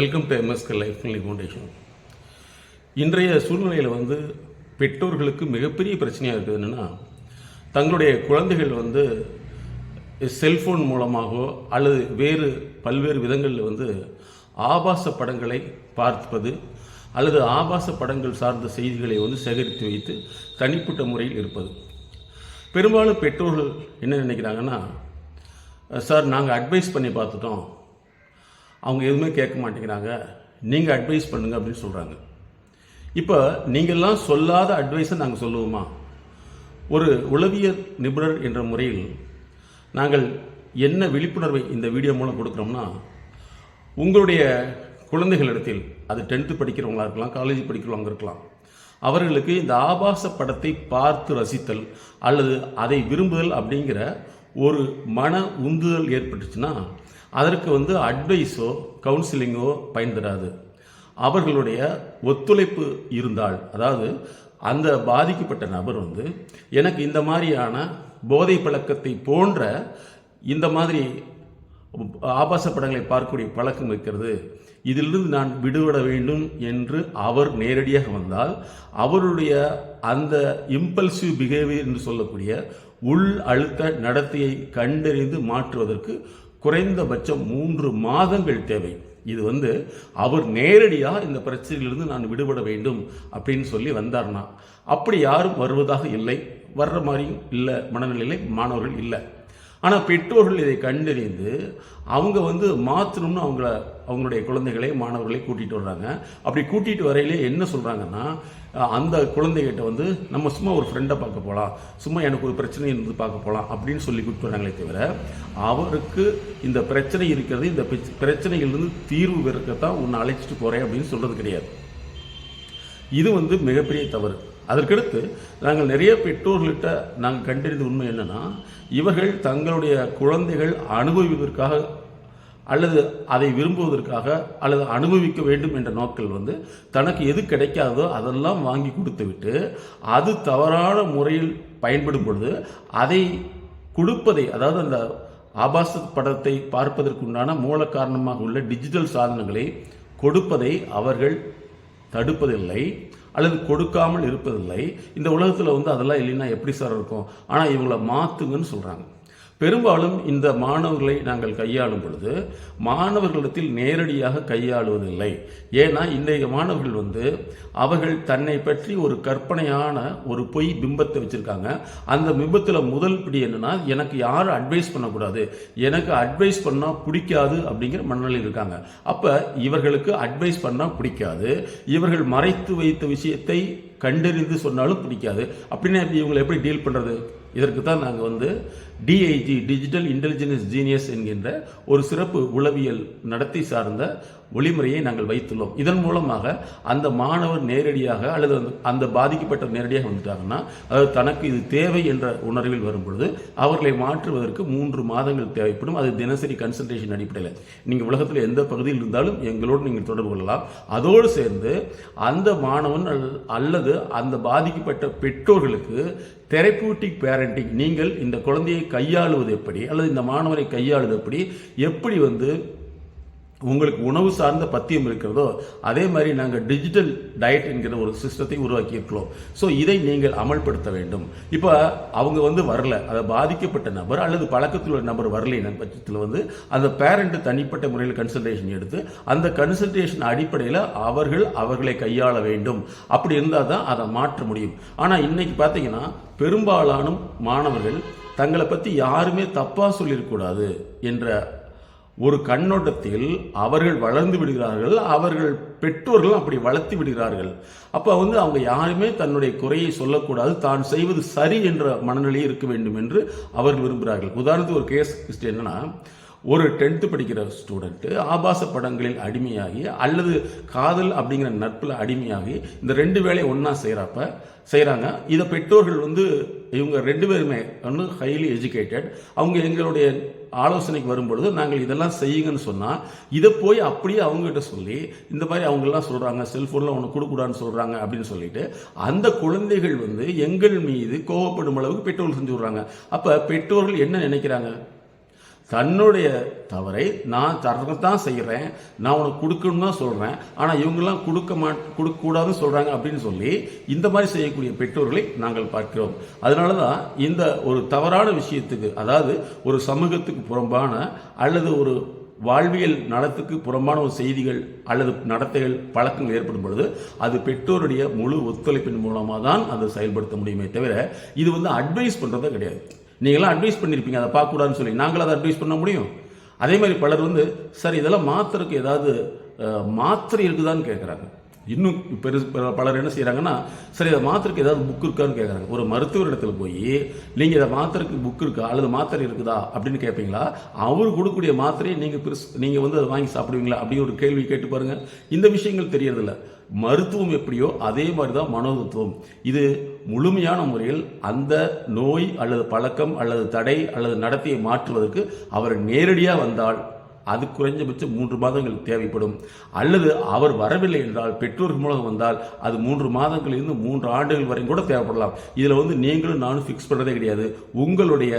Welcome to MSK life foundation இன்றைய சூழ்நிலையில் வந்து பெற்றோர்களுக்கு மிகப்பெரிய பிரச்சனையாக இருக்குது என்னென்னா தங்களுடைய குழந்தைகள் வந்து செல்ஃபோன் மூலமாகவோ அல்லது வேறு பல்வேறு விதங்களில் வந்து ஆபாச படங்களை பார்ப்பது அல்லது ஆபாச படங்கள் சார்ந்த செய்திகளை வந்து சேகரித்து வைத்து தனிப்பட்ட முறையில் இருப்பது. பெரும்பாலும் பெற்றோர்கள் என்ன நினைக்கிறாங்கன்னா சார் நாங்கள் அட்வைஸ் பண்ணி பார்த்துட்டோம். அவங்க எதுவுமே கேட்க மாட்டேங்கிறாங்க. நீங்கள் அட்வைஸ் பண்ணுங்க அப்படின்னு சொல்கிறாங்க இப்போ நீங்கள்லாம் சொல்லாத அட்வைஸை நாங்கள் சொல்லுவோமா? ஒரு உளவியல் நிபுணர் என்ற முறையில் நாங்கள் என்ன விழிப்புணர்வை இந்த வீடியோ மூலம் கொடுக்குறோம்னா உங்களுடைய குழந்தைகளிடத்தில் அது டென்த்து படிக்கிறவங்களா இருக்கலாம் காலேஜ் படிக்கிறவங்க இருக்கலாம் அவர்களுக்கு இந்த ஆபாச படத்தை பார்த்து ரசித்தல் அல்லது அதை விரும்புதல் அப்படிங்கிற ஒரு மன உந்துதல் ஏற்பட்டுச்சுன்னா அதற்கு வந்து அட்வைஸோ கவுன்சிலிங்கோ பயன் தராது அவர்களுடைய ஒத்துழைப்பு இருந்தால் அதாவது அந்த பாதிக்கப்பட்ட நபர் வந்து எனக்கு இந்த மாதிரியான போதை பழக்கத்தை போன்ற இந்த மாதிரி ஆபாச படங்களை பார்க்கக்கூடிய பழக்கம் இருக்கிறது. இதிலிருந்து நான் விடுபட வேண்டும் என்று அவர் நேரடியாக வந்தால் அவருடைய அந்த இம்பல்சிவ் பிஹேவியர் என்று சொல்லக்கூடிய உள் அழுத்த நடத்தையை கண்டறிந்து மாற்றுவதற்கு குறைந்தபட்சம் மூன்று மாதங்கள் தேவை. இது வந்து அவர் நேரடியாக இந்த பிரச்சனையிலிருந்து நான் விடுபட வேண்டும் அப்படின்னு சொல்லி வந்தார்னா அப்படி யாரும் வருவதாக இல்லை. வர்ற மாதிரியும் இல்லை மனநிலையில் மாணவர்கள் இல்லை. ஆனால் பெற்றோர்கள் இதை கண்டறிந்து அவங்க வந்து மாற்றணும்னு அவங்கள அவங்களுடைய குழந்தைகளை மாணவர்களை கூட்டிகிட்டு வர்றாங்க. அப்படி கூட்டிகிட்டு வரையிலே என்ன சொல்கிறாங்கன்னா அந்த குழந்தைகிட்ட வந்து நம்ம சும்மா ஒரு ஃப்ரெண்டை பார்க்க போகலாம் சும்மா எனக்கு ஒரு பிரச்சனை இருந்து பார்க்க போகலாம் அப்படின்னு சொல்லி கூப்பிட்டு வராங்களே தவிர அவருக்கு இந்த பிரச்சனை இருக்கிறது இந்த பிரச்சனையிலிருந்து தீர்வு பெறக்கத்தான் உன்னை அழைச்சிட்டு போகிறேன் அப்படின்னு சொல்கிறது கிடையாது. இது வந்து மிகப்பெரிய தவறு. அதற்கடுத்து நாங்கள் நிறைய பெற்றோர்கள்ட்ட நாங்கள் கண்டறிந்த உண்மை என்னென்னா இவர்கள் தங்களுடைய குழந்தைகள் அனுபவிப்பதற்காக அல்லது அதை விரும்புவதற்காக அல்லது அனுபவிக்க வேண்டும் என்ற நோக்கில் வந்து தனக்கு எது கிடைக்காதோ அதெல்லாம் வாங்கி கொடுத்துவிட்டு அது தவறான முறையில் பயன்படும் பொழுது அதை கொடுப்பதை அதாவது அந்த ஆபாச படத்தை பார்ப்பதற்குண்டான மூல காரணமாக உள்ள டிஜிட்டல் சாதனங்களை கொடுப்பதை அவர்கள் தடுப்பதில்லை. அல்லது கொடுக்காமல் இருப்பதில்லை. இந்த உலகத்தில் வந்து அதெல்லாம் இல்லைன்னா எப்படி சார் இருக்கும்? ஆனால் இவங்களை மாற்றுங்கன்னு சொல்கிறாங்க பெரும்பாலும் இந்த மாணவர்களை நாங்கள் கையாளும் பொழுது மாணவர்களிடத்தில் நேரடியாக கையாளுவதில்லை. ஏன்னா இன்றைய மாணவர்கள் வந்து அவர்கள் தன்னை பற்றி ஒரு கற்பனையான ஒரு பொய் பிம்பத்தை வச்சுருக்காங்க. அந்த பிம்பத்தில் முதல் பிடி என்னென்னா எனக்கு யாரும் அட்வைஸ் பண்ணக்கூடாது. எனக்கு அட்வைஸ் பண்ணால் பிடிக்காது அப்படிங்கிற மனநிலையில் இருக்காங்க. அப்போ இவர்களுக்கு அட்வைஸ் பண்ணால் பிடிக்காது. இவர்கள் மறைத்து வைத்த விஷயத்தை கண்டறிந்து சொன்னாலும் பிடிக்காது. அப்படின்னா இவங்களை எப்படி டீல் பண்ணுறது இதற்கு தான் நாங்கள் வந்து டிஐஜி டிஜிட்டல் இன்டெலிஜென்ஸ் ஜீனியஸ் என்கின்ற ஒரு சிறப்பு உளவியல் நடத்தி சார்ந்த ஒளிமுறையை நாங்கள் வைத்துள்ளோம். இதன் மூலமாக அந்த மாணவர் நேரடியாக அல்லது அந்த பாதிக்கப்பட்ட நேரடியாக வந்துட்டாங்கன்னா அதாவது தனக்கு இது தேவை என்ற உணர்வில் வரும்பொழுது அவர்களை மாற்றுவதற்கு மூன்று மாதங்கள் தேவைப்படும். அது தினசரி கன்சல்டேஷன் அடிப்படையில். நீங்கள் உலகத்தில் எந்த பகுதியில் இருந்தாலும் எங்களோடு நீங்கள் தொடர்பு கொள்ளலாம். அதோடு சேர்ந்து அந்த மாணவன் அல்லது அந்த பாதிக்கப்பட்ட பெற்றோர்களுக்கு தெரப்பூட்டிக் பேரண்டிங் நீங்கள் இந்த குழந்தையை கையாளுவது எப்படி? அல்லது இந்த மாணவரை கையாளுவது எப்படி? எப்படி வந்து உங்களுக்கு உணவு சார்ந்த பத்தியம் இருக்கிறதோ அதே மாதிரி நாங்கள் டிஜிட்டல் டயட் என்கிற ஒரு சிஸ்டத்தை உருவாக்கியிருக்கிறோம். ஸோ இதை நீங்கள் அமல்படுத்த வேண்டும். இப்போ அவங்க வந்து வரல. அதை பாதிக்கப்பட்ட நபர் அல்லது பழக்கத்தில் உள்ள நபர் வரல பட்சத்தில் வந்து அந்த பேரண்ட் தனிப்பட்ட முறையில் கன்சல்டேஷன் எடுத்து அந்த கன்சல்டேஷன் அடிப்படையில் அவர்கள் அவர்களை கையாள வேண்டும். அப்படி இருந்தால் தான் அதை மாற்ற முடியும். ஆனால் இன்னைக்கு பார்த்தீங்கன்னா பெரும்பாலான மாணவர்கள் தங்களை பற்றி யாருமே தப்பாக சொல்லிடக்கூடாது என்ற ஒரு கண்ணோட்டத்தில் அவர்கள் வளர்ந்து விடுகிறார்கள் அவர்கள் பெற்றோர்கள் அப்படி வளர்த்து விடுகிறார்கள். அப்போ வந்து அவங்க யாருமே தன்னுடைய குறையை சொல்லக்கூடாது தான் செய்வது சரி என்ற மனநிலையே இருக்க வேண்டும் என்று அவர்கள் விரும்புகிறார்கள். உதாரணத்துக்கு ஒரு கேஸ் என்னன்னா ஒரு டென்த்து படிக்கிற ஸ்டூடெண்ட்டு ஆபாச படங்களில் அடிமையாகி அல்லது காதல் அப்படிங்கிற நட்பில் அடிமையாகி இந்த ரெண்டு வேலையை ஒன்றா செய்கிறப்ப செய்கிறாங்க இதை பெற்றோர்கள் வந்து இவங்க ரெண்டு பேருமே வந்து ஹைலி எஜுகேட்டட் அவங்க எங்களுடைய ஆலோசனைக்கு வரும்பொழுது நாங்கள் இதெல்லாம் செய்யுங்கன்னு சொன்னால் இதை போய் அப்படியே அவங்ககிட்ட சொல்லி இந்த மாதிரி அவங்கெல்லாம் சொல்கிறாங்க செல்ஃபோனில் ஒன்று கொடுக்கூடாதுன்னு சொல்கிறாங்க அப்படின்னு சொல்லிட்டு அந்த குழந்தைகள் வந்து எங்கள் மீது கோவப்படும் அளவுக்கு பெற்றோர்கள் செஞ்சு விட்றாங்க. அப்போ பெற்றோர்கள் என்ன நினைக்கிறாங்க? தன்னுடைய தவறை நான் தரத்தான் செய்கிறேன் நான் உனக்கு கொடுக்கணும் தான் சொல்கிறேன் ஆனால் இவங்கெல்லாம் கொடுக்க மா கொடுக்கக்கூடாதுன்னு சொல்கிறாங்க அப்படின்னு சொல்லி இந்த மாதிரி செய்யக்கூடிய பெற்றோர்களை நாங்கள் பார்க்கிறோம். அதனால தான் இந்த ஒரு தவறான விஷயத்துக்கு அதாவது ஒரு சமூகத்துக்கு புறம்பான அல்லது ஒரு வாழ்வியல் நலத்துக்கு புறம்பான ஒரு செய்திகள் அல்லது நடத்தைகள் பழக்கங்கள் ஏற்படும் பொழுது அது பெற்றோருடைய முழு ஒத்துழைப்பின் மூலமாக தான் அதை செயல்படுத்த முடியுமே தவிர இது வந்து அட்வைஸ் பண்ணுறதே கிடையாது. நீங்களாம் அட்வைஸ் பண்ணியிருப்பீங்க அதை பார்க்கக்கூடாதுன்னு சொல்லி. நாங்களும் அதை அட்வைஸ் பண்ண முடியும். அதே மாதிரி பலர் வந்து சார் இதெல்லாம் மாத்திரக்கு ஏதாவது மாத்திரை இருக்குதான்னு கேட்குறாங்க இன்னும் பெரு பலர் என்ன செய்கிறாங்கன்னா சரி இதை மாத்திரைக்கு ஏதாவது புக் இருக்கான்னு கேட்குறாங்க ஒரு மருத்துவர் இடத்துல போய் நீங்கள் இதை மாத்திரைக்கு புக் இருக்கா? அல்லது மாத்திரை இருக்குதா? அப்படின்னு கேட்பீங்களா அவர் கொடுக்கக்கூடிய மாத்திரையை நீங்கள் பெருசு நீங்கள் வந்து அதை வாங்கி சாப்பிடுவீங்களா? அப்படின்னு ஒரு கேள்வி கேட்டு பாருங்கள் இந்த விஷயங்கள் தெரியறதில்ல. மருத்துவம் எப்படியோ அதே மாதிரி தான் மனோதத்துவம். இது முழுமையான முறையில் அந்த நோய் அல்லது பழக்கம் அல்லது தடை அல்லது நடத்தையை மாற்றுவதற்கு அவர் நேரடியாக வந்தால் அது குறைஞ்சபட்சம் மூன்று மாதங்கள் தேவைப்படும். அல்லது அவர் வரவில்லை என்றால் பெற்றோர்கள் மூலம் வந்தால் அது மூன்று மாதங்களிலிருந்து மூன்று ஆண்டுகள் வரையும் கூட தேவைப்படலாம். இதில் வந்து நீங்களும் நானும் ஃபிக்ஸ் பண்ணுறதே கிடையாது. உங்களுடைய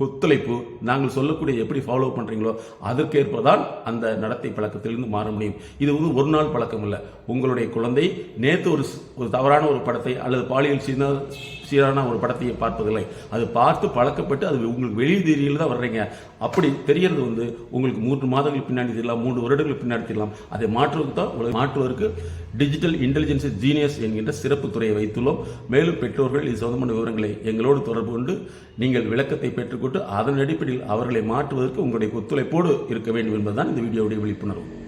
கொத்துழைப்பு நாங்கள் சொல்லக்கூடிய எப்படி ஃபாலோ பண்ணுறீங்களோ அதற்கேற்ப தான் அந்த நடத்தை பழக்கத்திலிருந்து மாற முடியும். இது வந்து ஒரு நாள் பழக்கம் இல்லை உங்களுடைய குழந்தை நேற்று ஒரு ஒரு தவறான ஒரு படத்தை அல்லது பாலியல் சீனா சீரான ஒரு படத்தையை பார்ப்பதில்லை. அது பார்த்து பழக்கப்பட்டு அது உங்களுக்கு வெளி தெரியல தான் வர்றீங்க. அப்படி தெரியறது வந்து உங்களுக்கு மூன்று மாதங்கள் பின்னாடி தெரியலாம் மூன்று வருடங்கள் பின்னாடி தெரியலாம். அதை மாற்றுவதற்கு தான் மாற்றுவதற்கு டிஜிட்டல் இன்டெலிஜென்ஸ் ஜீனியஸ் என்கின்ற சிறப்பு துறையை வைத்துள்ளோம். மேலும் பெற்றோர்கள் இது சம்பந்தமான விவரங்களை எங்களோடு தொடர்பு கொண்டு நீங்கள் விளக்கத்தை பெற்றுக்கொண்டு அதன் அடிப்படையில் அவர்களை மாற்றுவதற்கு உங்களுடைய ஒத்துழைப்போடு இருக்க வேண்டும் என்பதுதான் இந்த வீடியோவுடைய விழிப்புணர்வு.